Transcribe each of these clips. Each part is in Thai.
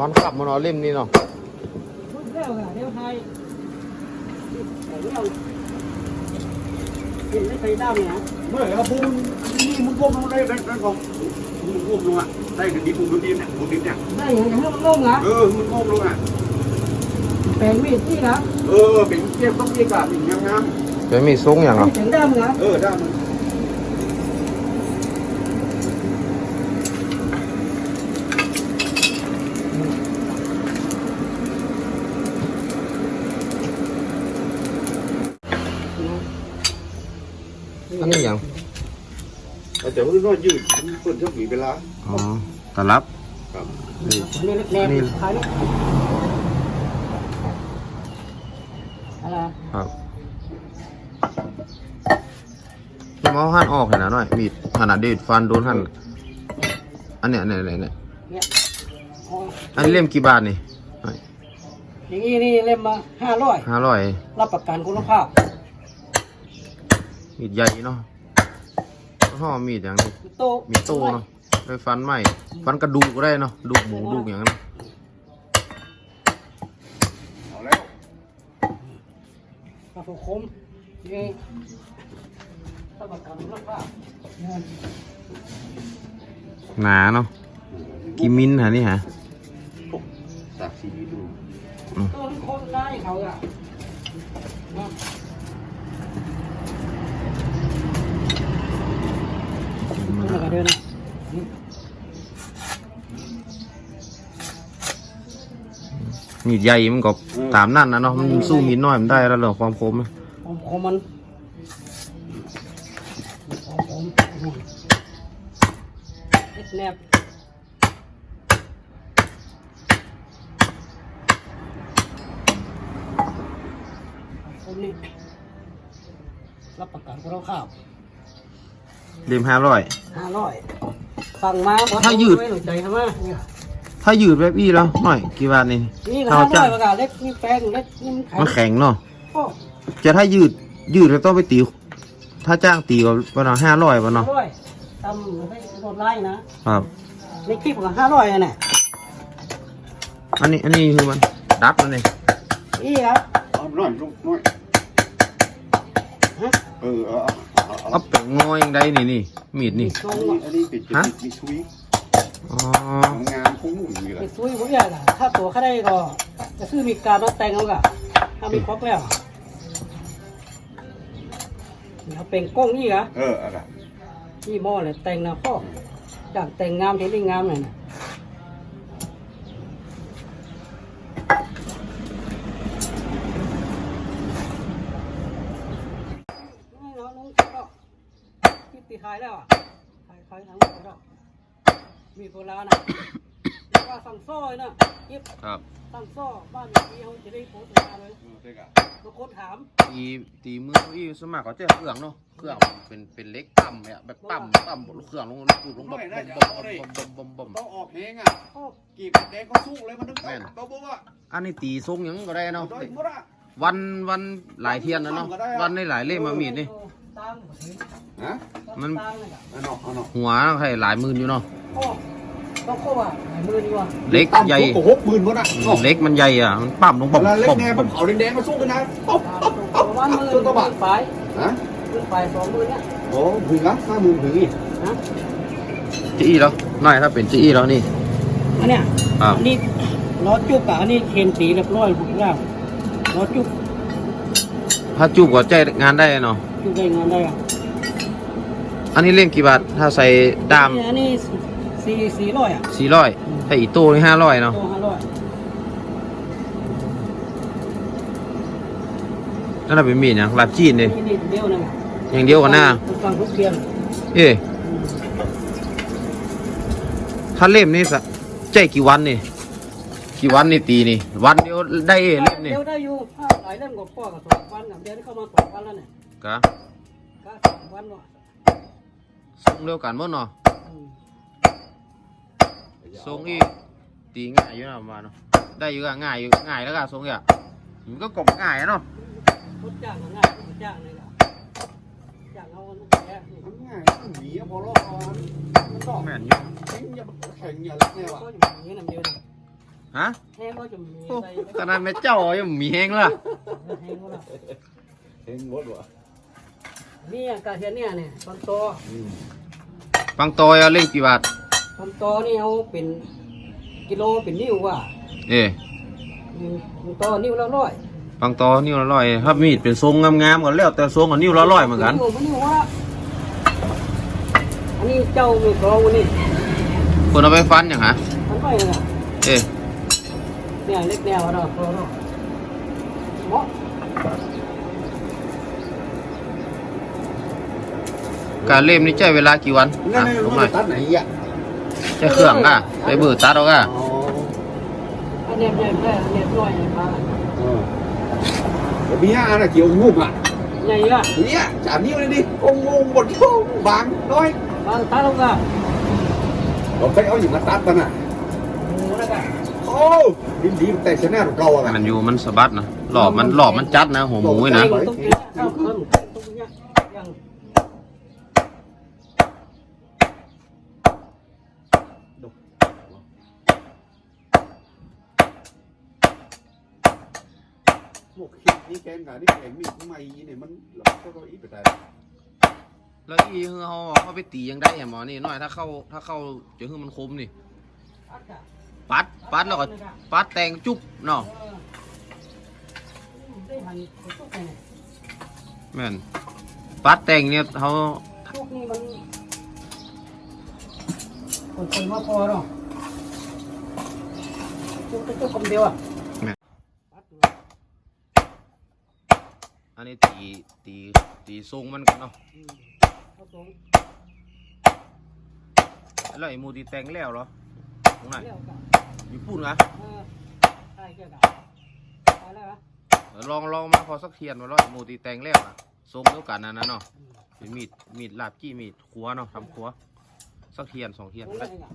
มันขับมันเอาเล่มนี่เนาะพูดแล้วค่ะเดี๋ยวไทยแต่เรื่องเห็นไม่เคยด้ามเนี่ยเมื่อเราปูนนี่มึงก้มลงได้ได้ได้ของมึงก้มลงอะได้ถึงดีปูนดูดีเนี่ยปูนดีเนี่ยได้อย่างนี้มันล่งอะเออมึงก้มลงอะแปลงมีดที่นะเออเป็นเทียบต้องเทียบกับอีกงามจะมีซุ้งอย่างเหรอไม่ถึงด้ามนะๆเออด้มันอันนี้อย่าง แต่ว่าน้อยยืดเปิดเท่ากี่เวลาอ๋อตะลับครับนี่อันนี้เล็กแนบนี่ท้ายนี่อะไรครับนี่มาเอาหั่นออกเห็นนะหน่อยมีดขนาดเด็ดฟันโดนหั่นอันเนี้ยเนี่ยเนี่ยเนี่ยเนี่ยอ๋ออันนี้เล่มกี่บาทนี่อย่างนี้นี่เล่มมาห้าร้อยห้าร้อยรับประกันคุณภาพมีดใหญ่เนาะ ห่อมีดอย่างนี้โตมีโต้เนาะไปฟันไหมฟันกระดูกก็ได้เนาะดูกหมูดูกอย่างนั้นเอาแล้วกระสุนคมนี่รับประกันคุณภาพเนี่ยหนาเนาะกี่มิลฮะนี่ฮะสากสีดูต้นคนได้เขาอะ นะนี่ก็เดินนะนี่มีดใหญ่มันก็ตามนั่นนะเนาะมันสู้มีดน้อยมันได้แล้วเหรอความคมอะผมคมมันผมผมเล็กแนบผมนี่รับประกันคุณภาพ เล่มห้าร้อย ห้าร้อยสั่งมาบ่ถ้ายืด ไม่หนุนใจทำไมเนี่ยถ้ายืดแบบอี้แล้วหน่อยกี่บาทนี่นี่ก็เอาห้าร้จ้ะอยประกาศเล็กนี่แปลงเล็กนี่มันแข็งมันแข็งเนาะโอ้จะถ้ายืดยืดแล้วต้องไปตี ถ้าจ้างตีก็ประมาณห้าร้อยป่ะเนาะห้าร้อยทำให้โดนไล่นะครับ ในคลิปก็ห้าร้อยน่ะอันนี้อันนี้คือมันดับมันเลยนี่ครับเอาน้อยลงน้อยฮะเออเอาเอา เอาเอาไปงอยยังไดนี่นี่มีดนี่ตรอังนนี้อันนี้ปิดจะฮะ มีซุยอ๋อ งานคงมุ่งอยู่เลไปยซุยผมอยากอะถ้าตัวเขาได้ก็จะซื้อมีการมาแต่งเอากะถ้ามีครบแล้วเดี๋ยวเป็นกล้องนี่กะเออ อะไร นี่หม้อเลยแต่งนะพ่ออยากแต่งงามเห็นได้งามหน่อยนะไม่เนาะน้องคิดหรอกคิดตีท้ายแล้วอะท้ายท้ายทั้งหมดแล้วมีโบราณนะแล้วก็สั่งซ้อยนะคิดครับสั่งซ้อบ้านมีที่เขาจะได้โพสต์มาเลยเออได้กะบางคนถามตีตีมืออี้สวนมัครเขาจะเครื่องเนาะเครื่องเป็นเป็นเล็กต่ำเนี่ยแบบต่ำต่ำเครื่องลงลงลงแบบบ่มบ่มบ่มบ่มบ่มต้องออกเพลงอะโอ้กีบแดงก็สู้เลยมันนึกได้เขาบอกว่าอันนี้ตีทรงหยังก็ได้เนาะโดยหมดอะวันวันหลายเทียนนะเนาะวันในหลายเล่มมามีดนี่ตามฮะ มันตามเลยอะเอาเนาะเอาเนาะหัวให้หลายหมื่นอยู่เนาะโอ้ต้องเข้าว่าหลายมือดีกว่าเล็กใหญ่โอ้โหหมื่นหมดอะเล็กมันใหญ่อะมันปั๊มลงบ่มเวลาเล็กบ่มแดงบ่มันมเผาแดงๆมาสู้กันนะป๊บป๊บป๊บประมาณมือตัวกระบะไปฮะมือไปสองมือเนี่ยโอ้ถึงละห้าหมื่นถึงอีกนะจีอี้แล้วน้อยถ้าเป็นจีอี้แล้วนี่อันเนี้ยครับอันนี้ล้อจุกอะอันนี้เคนสีเรียบร้อยหมดแล้วล้อจุกถ้าจูบก็ใจงานได้เนาะจุกได้งานได้อะ อันนี้เล่มกี่บาท ถ้าใส่ดามอันนี้สี่สี่ร้อยอะสี่ร้อยถ้าอีโต้นี่ห้าร้อยเนาะโตห้าร้อยนั่นนะเป็นมีดอย่างลาบจีนเลยนี่นี่เดียวนึงอย่างเดียวกันหน้าฟังทุกเพียงเอ๊ะถ้าเล่มนี่สะใจกี่วันนี่กี่วันนี่ตีนี่ วันเดียวได้เอเล่มนี่เดี๋ยวได้อยู่ถ้าหลายเล่มกว่ากับสองวันกับเดี๋ยวนี้เข้ามาสองวันแล้วเนี่ยกะก็สองวันว่ะส่งเร็วกันหมดเนาะอืมส่งอีกตีง่ายอยู่นะประมาณเนาะได้อยู่ก็ง่ายอยู่ง่ายแล้วก็ส่งอีกอะ มันก็กบง่ายอะเนาะรถจ้างง่ายรถจ้างเลยล่ะจ้างเอาลูกแกนี่ มันง่ายมันหนีพอรอดมันต้องแม่นอยู่แข่งอย่าแข่งอย่าเล็กแน่ว่ะก็อยู่อย่างนี้น้ำเดียวนะฮะแห้งก็จะมีโอ้ใส่ขนาดแม่เจ้ายังมีแหงล่ะแห้งก็ละแข่งหมดว่ะนี่กาเทียนเนี่ยเนี่ยตอนโตอืมปังตอยเอาเล่มกี่บาทตอนโตนี่เอาเป็นกิโลเป็นนิ้วว่ะเอ้ตอนโตนิ้วละร้อยปังตอนิ้วละร้อยถ้ามีดเป็นทรงงามๆก็แล้วแต่ทรงกับนิ้วละร้อยเหมือนกันนิ้วมันนิ้วว่าอันนี้เจ้ามีกรองวันนี้คนเอาไปฟันอย่างฮะมันไม่เลยเอ้เนี่ยเล็กแนวเราะกรองเราะเหมาะ การเล่มนี่ใช้เวลากี่วันนั่นอะนี่ลมังหน่อยนตัดไหนอะใช้เครื่องอะไปเบื่อตัดเอาอะอ๋ออันเนี้ยเนี่ยเนี่ยเนี่ยน้อยมาเออเดี๋ยวมีอะไรนะเกี่ยวงุ่มอะใหญ่ละเนี่ยจานนี้เลยดิโอ้งงหมดโอ้บางน้อยบางตาลงก็เราไปเอาอย่างมาตัดมันอะหมูแล้วก็โอ้ดินดีมันแต่ชแนลของเราอะมันอยู่มันสะบัดนะหลอบมันหลอบมันจัดนะหัวหมูนี่นะ วกคิดนี่แกงกับนี่แกงมีทำไมเนี่ยมันเราก็ก็อีกไปได้แล้วอีเขาเขาไปตียังได้อะหมอนี่น้อยถ้าเข้าถ้าเข้าจะให้มันคมนี่อัดกะปัดปัดแล้วก็ปัดแต่งจุ๊บเนาะเออได้หันทุกไงแม่นปัดแต่งเนี่ยเขาทุกนี่มันคนคนมาพอเนาะทุกทุกคำเดียวอะ อันนี้ตีตีตีทรงมันกันเนาะเขาสงแล้วไอ้หมูตีแต่งแล้วเหรอตรงไหนเลี้ยวกันอยู่พูดนะเออใช่เกี่ยวกับไปแล้วนะลองลองมาพอสักเทียนมาร้อยหมูตีแต่งแล้วอะทรงเดียวกันนะนะเนาะเป็นมีดมีดลาบจี้มีดครัวเนาะทำครัวสักเทียนสองเทียนตรงได้นี้อะ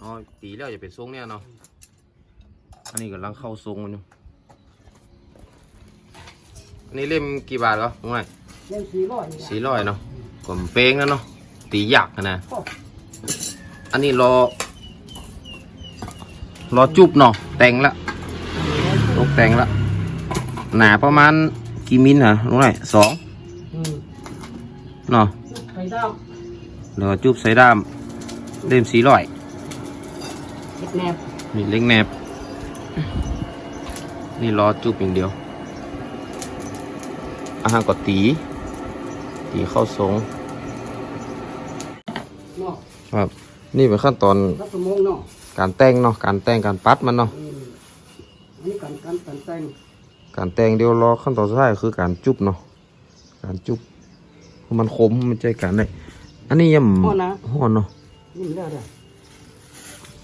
อ๋อตีแล้วอย่าเป็นทรงเนี่ยเนาะอันนี้กำลังเข้าทรงมันอยู่ อันนี้เล่มกี่บาทเหรอตรงไหนเล่นสี่ร้อยนี่สี่ร้อยเนาะผมเป้งแล้วเนาะตียากนะนะโอ้อันนี้รอ รอจุบเนาะแต่งละตกแต่งละหนาประมาณกี่มิลฮะตรงไหนสองอืมเนาะไข่ดาวรอจุบใส่ด้ามเล่มสี่ร้อยเห็ดแนบนี่เล็กแนบนี่รอจุบอย่างเดียว อาหารก็ตี ตีเข้าทรงเนาะครับ นี่เป็นขั้นตอนรัสมงเนาะการแต่งเนาะการแต่งการปัดมันเนาะอืมอันนี้การการการแต่งการแต่งเดียวรอขั้นตอนสุดท้ายคือการจุบเนาะการจุบให้มันคมมันใจกันได้อันนี้ยังห่อนนะห่อนเนาะนี่มันได้เด้อ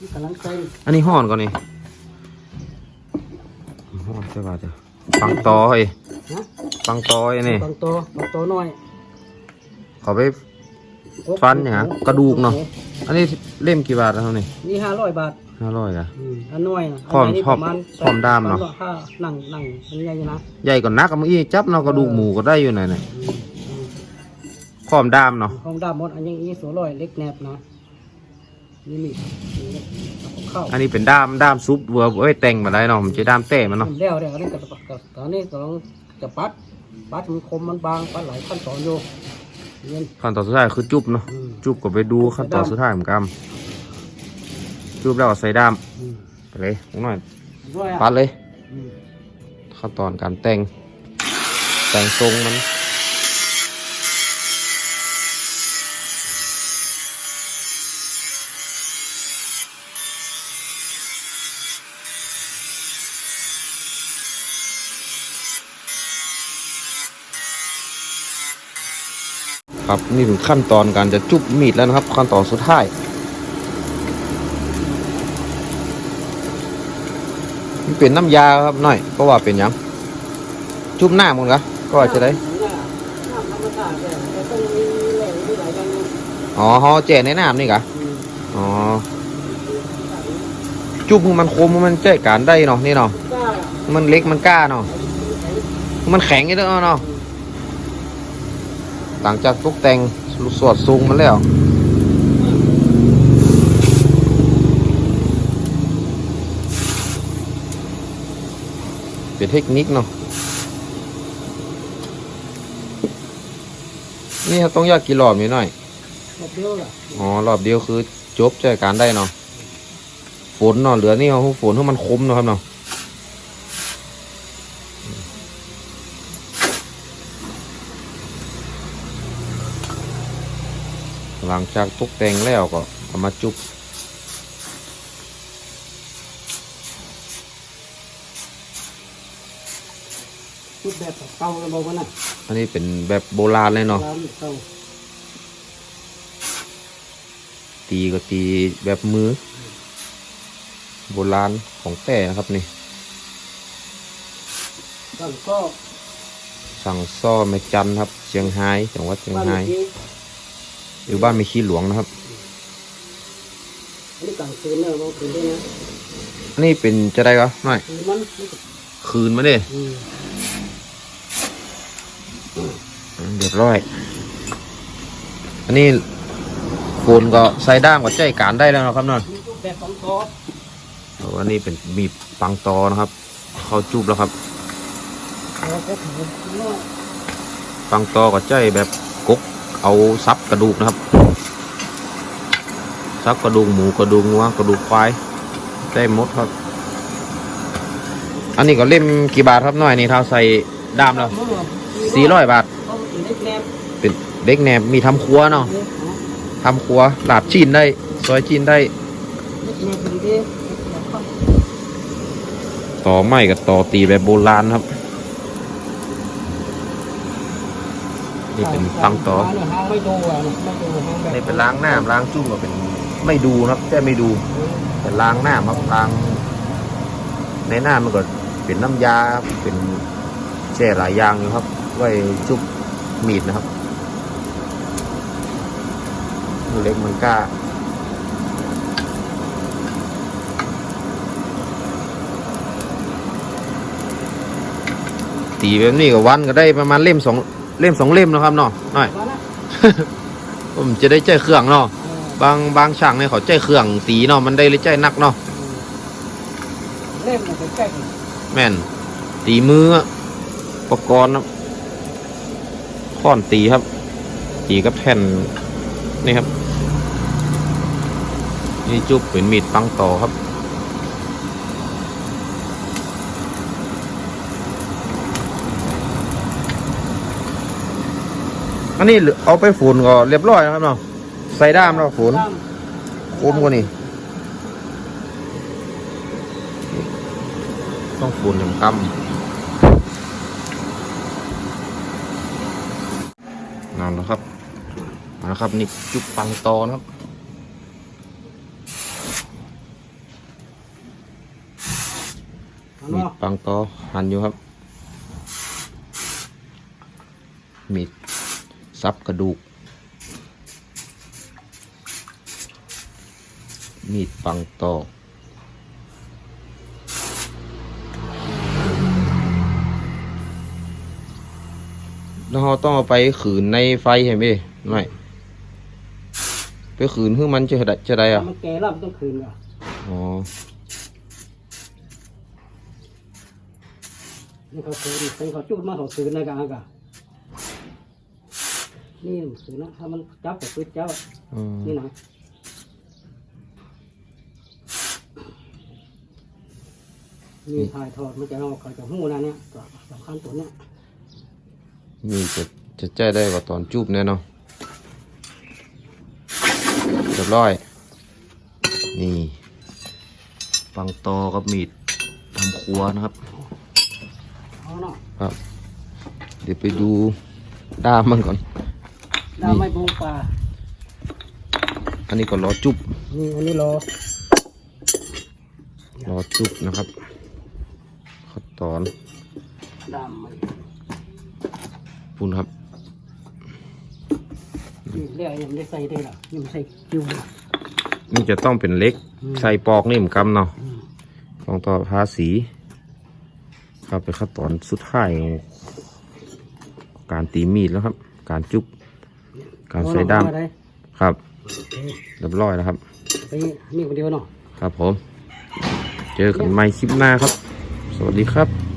นี่กำลังแต่งอันนี้ห่อนก่อนนี่ห่อนใช่ป่ะจ้ะปังตอเฮ้ย นะปังตอไอ้นี่บางตัวบางตัวน้อยเขาไปฟันอย่างนั้นกระดูกเนาะอันนี้เล่มกี่บาทแล้วนี่นี่ห้าร้อยบาทห้าร้อยอะอืมอันน้อยนะพร้อมนใหญ่นี่พร้อมประมาณพร้อมด้ามเนาะห้านั่งนั่งอันใหญ่อยู่นะใหญ่กว่านักอะเมื่อกี้จับเนาะกระดูกหมูก็ได้อยู่ไหนไหนอืมอืมพร้อมด้ามเนาะของดามหมดอันยังอีสวยร้อยเล็กแนบนะนี่นี่นี่เอาเข้าอันนี้เป็นด้ามด้ามซุปเวอร์เอ้ยแต่งมาได้เนาะมันจะด้ามเต้มันเนาะแล้วเดี๋ยวอันนี้กับกับตอนนี้กำลังจะปัด ปัดมันคมมันบางปัดหลายขั้นตอนอยู่เงิน ขั้นตอนสุดท้ายคือจุบเนาะอืมจุบก็ไปดูขั้นตอนสุดท้ายเหมือนกันจุบแล้วก็ใส่ด้ามอืมไปเลยหน่อยด้วยปัอะดเลย อืมขั้นตอนการแต่งแต่งทรงมัน ครับนี่ถึงขั้นตอนการจะจุบมีดแล้วนะครับ ขั้นตอนสุดท้ายมันเป็นน้ำยาครับหน่อยก็ว่าเป็นยังจุบหน้ามึงกะก็จะได้อ๋อฮอแจในน้ำนี่กะอ๋อจุบมันคมมันแจกการได้เนาะนี่เนาะมันเล็กมันกล้าเนาะมันแข็งอย่งเด้อเนาะ หลังจากตกแต่งสวดซุงมันแล้วเป็นเทคนิคเนาะนี่ครับต้องยากกี่รอบนี่หน่อยหมดเดียวล่ะอ๋อรอบเดียวคือจบใจการได้เนาะฝนเนาะเหลือนี่เอาฝนให้มันคมเนาะครับเนาะ หลังจากตกแต่งแล้วก็เอามาจุบชุดแบบเก่าเราบอกว่าน่ะอันนี้เป็นแบบโบราณเลยเนาะร้านเก่าตีก็ตีแบบมือ โบราณของแต่นะครับนี่บ้านก็สั่งซ่อแม่จันครับ เชียงไฮ้จังหวัดเชียงบ้านไฮ้ ที่หรือบ้านไม่ขี้หลวงนะครับอันนี้กลางคืนเนี่ยเราคืนได้นะอันนี้เป็นจะได้ก็หน่อยคืนมันนี่ก็คืนมาเด้อืมอืมเรียบร้อย อันนี้โฟนก็ใส่ด้ามก็ใจการได้แล้วนะครับเนาะมีชุดแบบสองคอแล้วอันนี้เป็นมีดปังตอนะครับ เข้าจุบแล้วครับเราก็ถือว่าปังตอก็ใจแบบกก เอาซับกระดูกนะครับ ซับกระดูกหมูกระดูกงัวกระดูกควายได้หมดครับ อันนี้ก็เล่มกี่บาทครับหน่อยนี่เท่าใส่ดามแล้วสี่ร้อยบาท เป็นเด็กแหนบมีทำครัวเนาะทำครัวหลาบจีนได้ ซอยจีนได้ ต่อไม้กับต่อตีแบบโบราณครับ นี่เป็นตังต่อหางไม่ดูอะไม่ดูหางแบบนี่เป็นล้างหน้าล้างจุ่มก็เป็นไม่ดูนะครับแต่ไม่ดูแต่ล้างหน้ามาล้าง ในหน้ามันก็เป็นน้ำยาครับเป็นแช่หลายอย่างอยู่ครับ ไว้จุบมีดนะครับมือเล็กมันกล้าตีแบบนี้ก็วันก็ได้ประมาณเล่มสอง เล่มสองเล่มนะครับเนาะหน่อยผมจะได้ใจเครื่องเนาะบางบางช่างเนี่ยเขาใจเครื่องตีเนาะมันได้เลยใจนักเนาะเล่มมันเป็นใกล้กันแม่นตีมืออุปกรณ์ครับค้อนตีครับ ตีกับแผ่นนี่ครับ นี่จุบเป็นมีดปังต่อครับ อันนี้เอาไปฝุ่นก็เรียบร้อยนะครับเนาะใส่ด้ามแล้วฝุ่นคมกว่านี่ต้องปูนยำกำนั่นนะครับมาแล้วครับนี่จุกปังตอนะครับเอามีดเนาะปังตอหั่นอยู่ครับมีด ซับกระดูก มีดปังตอแล้วเราต้องเอาไปขืนในไฟเห็นไหมไม่ไปขืนเพื่อมันจะได้จะได้อะมันแก่แล้วมันต้องคืนอะอ๋อนี่เขาคืนเป็นเขาจุดมาเขาคืนนะกะกะ นี่มันคืนนะถ้ามันจับกับปืนจับอืมนี่นะมีถ่ายทอดมันจะเอาเขาจะหู้นะเนี่ยตัวสำคัญตัวเนี้ยมีจะจะแจ้ได้กว่าตอนจูบแน่เนอนเรียบร้อย นี่ปังตอกับมีดทำครัวนะครับ เอาเนาะครับ เดี๋ยวไปดูด้ามมันก่อน ดาวไม่บงปลาอันนี้ก็รอจุบนี่อันนี้รอรอจุบนะครับตอนดำมันพูนครับนี่เรียกยังไม่ได้ใส่ได้หรอยังไม่ใส่คิวเลยนี่จะต้องเป็นเล็ก ใส่ปอกนี่เหมือนกันเนาะของต่อภาษีครับเป็นขั้นตอนสุดท้ายของการตีมีดแล้วครับ การจุบ การใส่ด้ามเอหน่อยครับโอเคเรียบร้อยแล้วครับไปนี่คนเดียวเนาะครับผม เจอกันใหม่คลิปหน้าครับ สวัสดีครับ